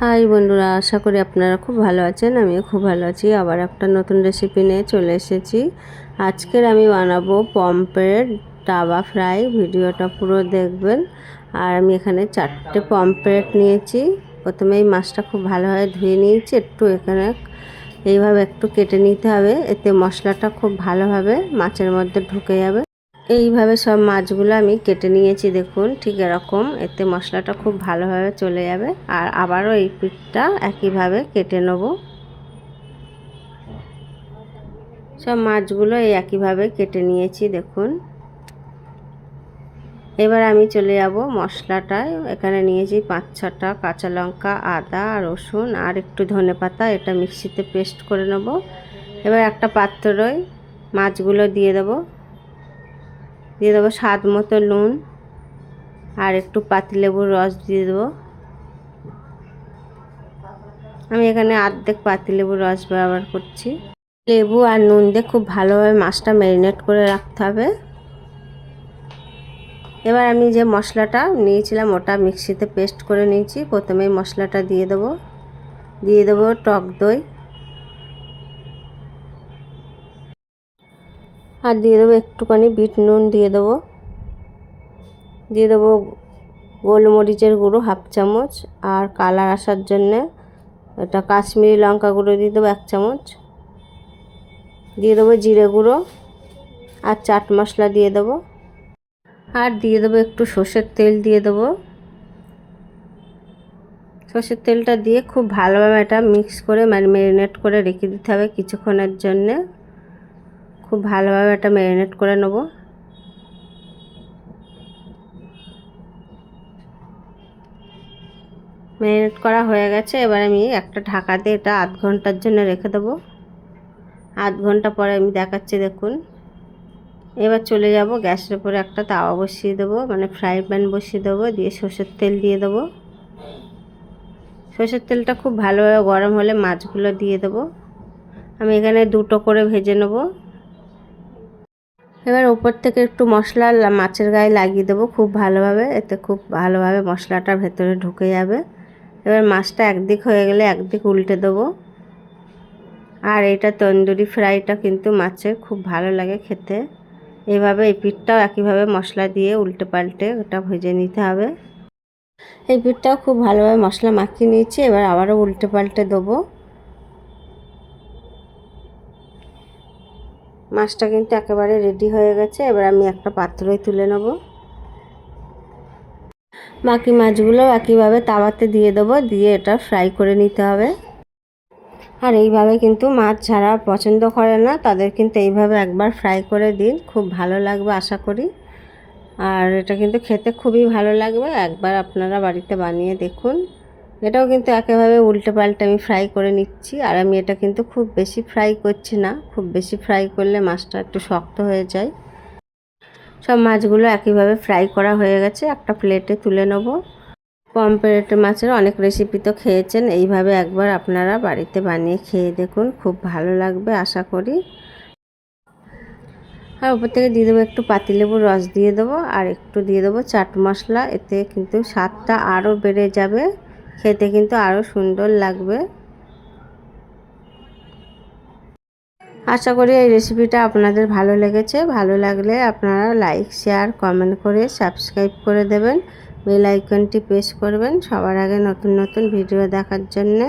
High বন্ধুরা, আশা করি আপনারা খুব ভালো আছেন, আমিও খুব ভালো আছি। আবার একটা নতুন রেসিপি নিয়ে চলে এসেছি। আজকের আমি বানাবো পম্পের ডাবা ফ্রাই, ভিডিওটা পুরো দেখবেন। আর আমি এখানে চারটে পম্পলেট নিয়েছি। প্রথমে এই মাছটা খুব ভালোভাবে ধুয়ে নিয়েছি, একটু এখানে এইভাবে একটু কেটে নিতে হবে। এতে মশলাটা খুব ভালোভাবে মাছের মধ্যে ঢুকে যাবে। এইভাবে সব মাছগুলো আমি কেটে নিয়েছি, দেখুন, ঠিক এরকম। এতে মশলাটা খুব ভালোভাবে চলে যাবে। আর আবারও এই পিঠটা একইভাবে কেটে নেব। সব মাছগুলো এই একইভাবে কেটে নিয়েছি, দেখুন। এবার আমি চলে যাব মশলাটায়। এখানে নিয়েছি পাঁচ ছটা কাঁচা লঙ্কা, আদা, রসুন আর একটু ধনে পাতা। এটা মিক্সিতে পেস্ট করে নেব। এবার একটা পাত্রয় মাছগুলো দিয়ে দেবো। দিয়ে দেবো স্বাদ মতো নুন আর একটু পাতিলেবুর রস দিয়ে দেবো। আমি এখানে আর্ধেক পাতিলেবুর রস ব্যবহার করছি। লেবু আর নুন দিয়ে খুব ভালোভাবে মাছটা ম্যারিনেট করে রাখতে হবে। এবার আমি যে মশলাটা নিয়েছিলাম, ওটা মিক্সিতে পেস্ট করে নিয়েছি। প্রথমে মশলাটা দিয়ে দেবো। দিয়ে দেবো টক দই। আর দিয়ে দেবো একটুখানি বিট নুন দিয়ে দেবো। দিয়ে দেবো গোলমরিচের গুঁড়ো হাফ চামচ আর কালার আসার জন্যে এটা কাশ্মীরি লঙ্কা গুঁড়ো দিয়ে দেবো এক চামচ। দিয়ে দেবো জিরে গুঁড়ো আর চাট মশলা দিয়ে দেবো। আর দিয়ে দেবো একটু সর্ষের তেল দিয়ে দেবো। সর্ষের তেলটা দিয়ে খুব ভালোভাবে এটা মিক্স করে মানে ম্যারিনেট করে রেখে দিতে হবে কিছুক্ষণের জন্যে। খুব ভালোভাবে এটা ম্যারিনেট করে নেব। ম্যারিনেট করা হয়ে গেছে, এবার আমি একটা ঢাকা দিয়ে এটা আধ ঘণ্টার জন্য রেখে দেবো। আধ ঘণ্টা পরে আমি দেখাচ্ছি, দেখুন। এবার চলে যাব, গ্যাসের উপরে একটা তাওয়া বসিয়ে দেবো মানে ফ্রাই প্যান বসিয়ে দেবো, দিয়ে সর্ষের তেল দিয়ে দেবো। সর্ষের তেলটা খুব ভালোভাবে গরম হলে মাছগুলো দিয়ে দেবো। আমি এখানে দুটো করে ভেজে নেব। এবার ওপর থেকে একটু মশলা মাছের গায়ে লাগিয়ে দেবো খুব ভালোভাবে। এতে খুব ভালোভাবে মশলাটা ভেতরে ঢুকে যাবে। এবার মাছটা একদিক হয়ে গেলে একদিক উল্টে দেবো। আর এটা তন্দুরি ফ্রাইটা কিন্তু মাছের খুব ভালো লাগে খেতে। এভাবে এই পিঠটাও একইভাবে মশলা দিয়ে উল্টে পাল্টে ওটা ভেজে নিতে হবে। এই পিঠটাও খুব ভালোভাবে মশলা মাখিয়ে নিয়েছি, এবার আবারও উল্টে পাল্টে দেবো। মাছটা কিন্তু একেবারে রেডি হয়ে গেছে। এবার আমি একটা পাত্রই তুলে নেব। বাকি মাছগুলো একইভাবে তাওয়াতে দিয়ে দেবো, দিয়ে এটা ফ্রাই করে নিতে হবে। আর এইভাবে কিন্তু মাছ ছাড়া পছন্দ করে না, তাদের কিন্তু এইভাবে একবার ফ্রাই করে দিন। খুব ভালো লাগবে, আশা করি। আর এটা কিন্তু খেতে খুবই ভালো লাগবে। একবার আপনারা বাড়িতে বানিয়ে দেখুন। এটাও কিন্তু একেভাবে উল্টে পাল্টে আমি ফ্রাই করে নিচ্ছি। আর আমি এটা কিন্তু খুব বেশি ফ্রাই করছি না। খুব বেশি ফ্রাই করলে মাছটা একটু শক্ত হয়ে যায়। সব মাছগুলো একইভাবে ফ্রাই করা হয়ে গেছে। একটা প্লেটে তুলে নেব। পম্পেরেট মাছের অনেক রেসিপি তো খেয়েছেন। এইভাবে একবার আপনারা বাড়িতে বানিয়ে খেয়ে দেখুন। খুব ভালো লাগবে, আশা করি। আর উপর থেকে দিয়ে দেবো একটু পাতিলেবুর রস দিয়ে দেবো। আর একটু দিয়ে দেবো চাট মশলা। এতে কিন্তু স্বাদটা আরও বেড়ে যাবে। খেতে কিন্তু আরও সুন্দর লাগবে। আশা করি এই রেসিপিটা আপনাদের ভালো লেগেছে। ভালো লাগলে আপনারা লাইক শেয়ার কমেন্ট করে সাবস্ক্রাইব করে দেবেন। বেল আইকনটি প্রেস করবেন সবার আগে নতুন নতুন ভিডিও দেখার জন্যে।